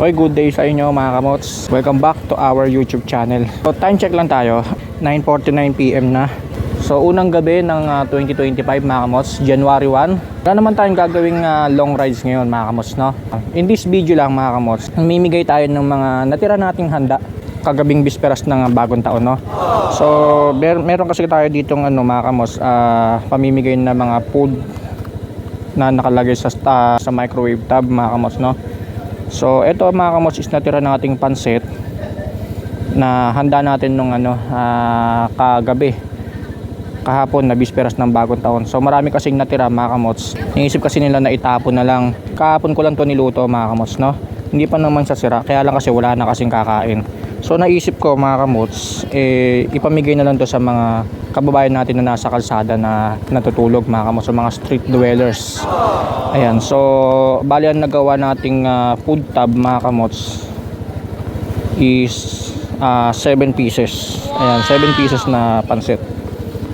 Okay, good day sa inyo mga kamots. Welcome back to our YouTube channel. So, time check lang tayo. 9.49pm na. So, unang gabi ng ah, 2025 mga kamots, January 1. Wala naman tayong gagawing ah, long rides ngayon mga kamots, no? In this video lang mga kamots, mamimigay tayo ng mga natira nating handa kagabing bisperas ng bagong taon, no? So, mer- meron kasi tayo ditong ano mga kamots, ah, pamimigay na mga food na nakalagay sa ah, sa microwave tab mga kamots, no? So, ito mga kamos is natira ng ating pansit na handa natin nung ano, ah, kagabi. Kahapon na bisperas ng bagong taon. So, marami kasing natira mga kamots. Iniisip kasi nila na itapon na lang. Kahapon ko lang to niluto mga kamots, no? Hindi pa naman sa sira. Kaya lang kasi wala na kasing kakain. So, naisip ko mga kamots, eh, ipamigay na lang to sa mga kababayan natin na nasa kalsada na natutulog mga kamots, sa mga street dwellers. Ayan, so bali ang nagawa nating ah, food tab mga kamots is 7 pieces. Ayan, 7 pieces na pansit.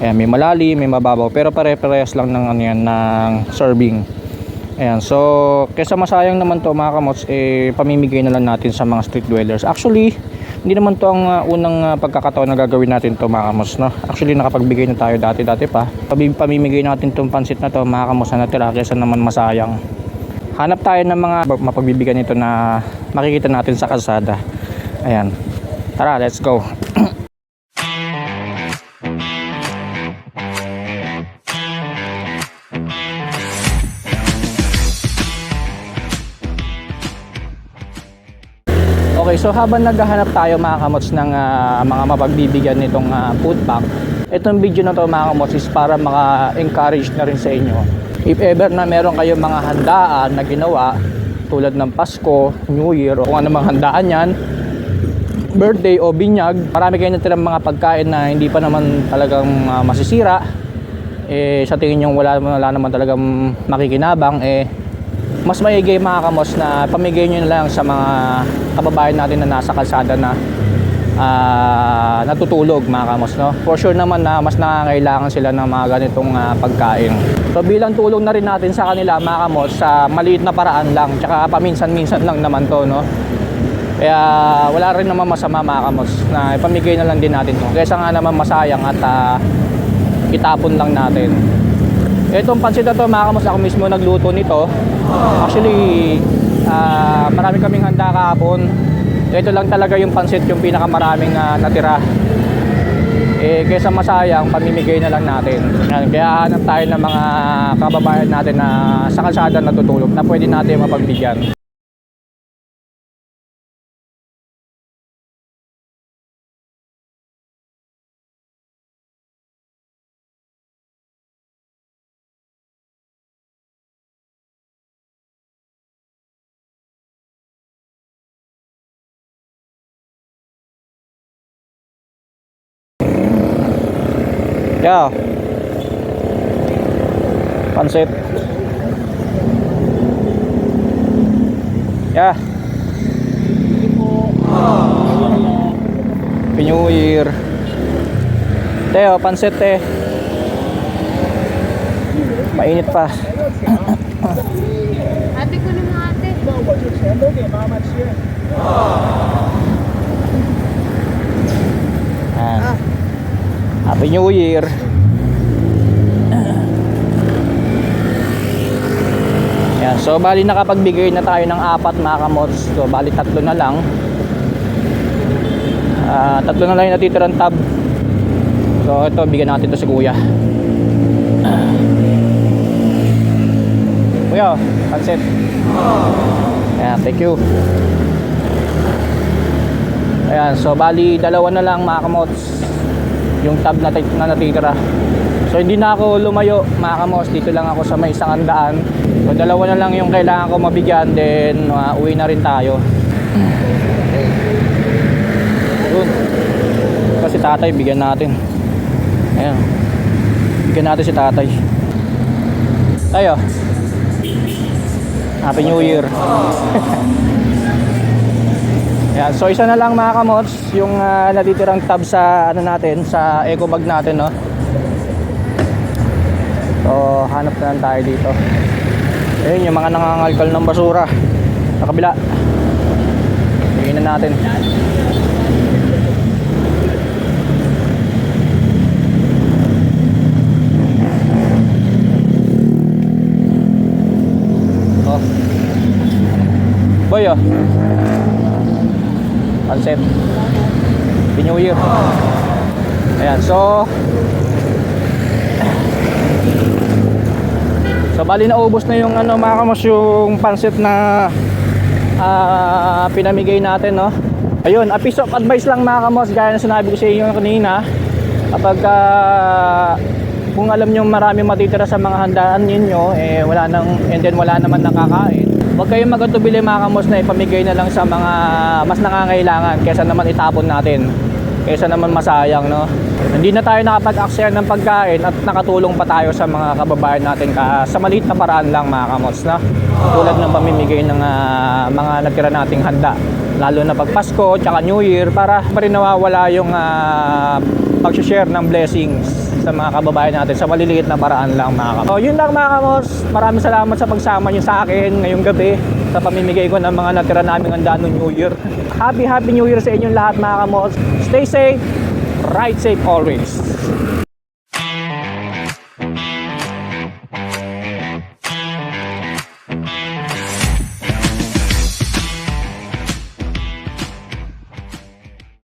Ayan, may malali, may mababaw, pero pare-parehas lang ng ano yan, ng serving. Ayan, so kesa masayang naman to mga kamots, eh pamimigay na lang natin sa mga street dwellers. Actually, hindi naman to ang ah, unang ah, pagkakataon na gagawin natin to mga kamos, no? Actually, nakapagbigay na tayo dati-dati pa. Pami- Pamimigay natin tong pansit na to mga kamos na natira kesa naman masayang. Hanap tayo ng mga mapagbibigyan nito na makikita natin sa kalsada. Ayan. Tara, let's go. Okay, so habang naghahanap tayo mga kamots ng ah, mga mapagbibigyan nitong ah, food bank, itong video na to mga kamots is para maka-encourage na rin sa inyo. If ever na meron kayong mga handaan na ginawa, tulad ng Pasko, New Year, o kung ano mang handaan yan, birthday o binyag, marami kayo natirang mga pagkain na hindi pa naman talagang ah, masisira, eh sa tingin nyo wala, wala naman talagang makikinabang, eh mas maigay mga kamos na pamigay nyo na lang sa mga kababayan natin na nasa kalsada na ah, natutulog mga kamos no? For sure naman na mas nangangailangan sila ng mga ganitong ah, pagkain. So bilang tulong na rin natin sa kanila mga kamos sa maliit na paraan lang tsaka paminsan-minsan lang naman to no? Kaya wala rin naman masama mga kamos na ipamigay na lang din natin to. Kaysa nga naman masayang at ah, itapon lang natin Itong pansit na to, mga kamos, ako mismo nagluto nito. Actually, ah, marami kaming handa kahapon. Ito lang talaga yung pansit, yung pinakamaraming ah, natira. Eh, kaysa masayang, pamimigay na lang natin. Yan, kaya hanap tayo ng mga kababayan natin na sa kalsada natutulog na pwede natin mapagbigyan. Yeah. Pansit. Yeah. Happy New Year. Teo, pansit te. Mainit pa. Ate ko naman ate. Yan. Happy New Year. Yan, so bali nakapagbigay na tayo ng apat mga kamots. So bali tatlo na lang. Ah, tatlo na lang yung natitirang tab. So ito bigyan natin to si Kuya. Kuya, pansit. Yan, thank you. Ayan, so bali dalawa na lang mga kamots yung tab na, na natitira. So hindi na ako lumayo mga kamos, dito lang ako sa may isang andaan. So dalawa na lang yung kailangan ko mabigyan, then uh, uwi na rin tayo. Yun. Kasi tatay, bigyan natin. Ayan. Bigyan natin si tatay. Tayo. Happy New Year. Yan, so isa na lang mga kamots, yung ah, natitirang tab sa ano natin, sa eco bag natin, no. So, hanap na lang tayo dito. Ayun, yung mga nangangalkal ng basura. Sa kabila. Tingnan natin. Oh. Boy, oh. Pansit. Happy New Year. Ayan, so... So, bali na ubos na yung ano, mga yung pansit na ah, pinamigay natin, no? Ayun, a piece of advice lang mga gaya na sinabi ko sa inyo kanina, kapag ah, kung alam nyo marami matitira sa mga handaan ninyo, eh wala nang, and then wala naman nakakain, huwag kayong magatubili mga kamos na ipamigay na lang sa mga mas nangangailangan kesa naman itapon natin. Kaysa naman masayang no? Hindi na tayo nakapag-aksaya ng pagkain at nakatulong pa tayo sa mga kababayan natin ka sa maliit na paraan lang mga kamots na tulad ng pamimigay ng ah, mga natira nating handa lalo na pag Pasko tsaka New Year para pa rin nawawala yung uh, pag-share ng blessings sa mga kababayan natin sa maliliit na paraan lang mga kamots. So yun lang mga kamots, maraming salamat sa pagsama nyo sa akin ngayong gabi sa pamimigay ko ng mga natira naming handa noong New Year. Happy Happy New Year sa inyong lahat mga kamots. Stay safe, ride safe always.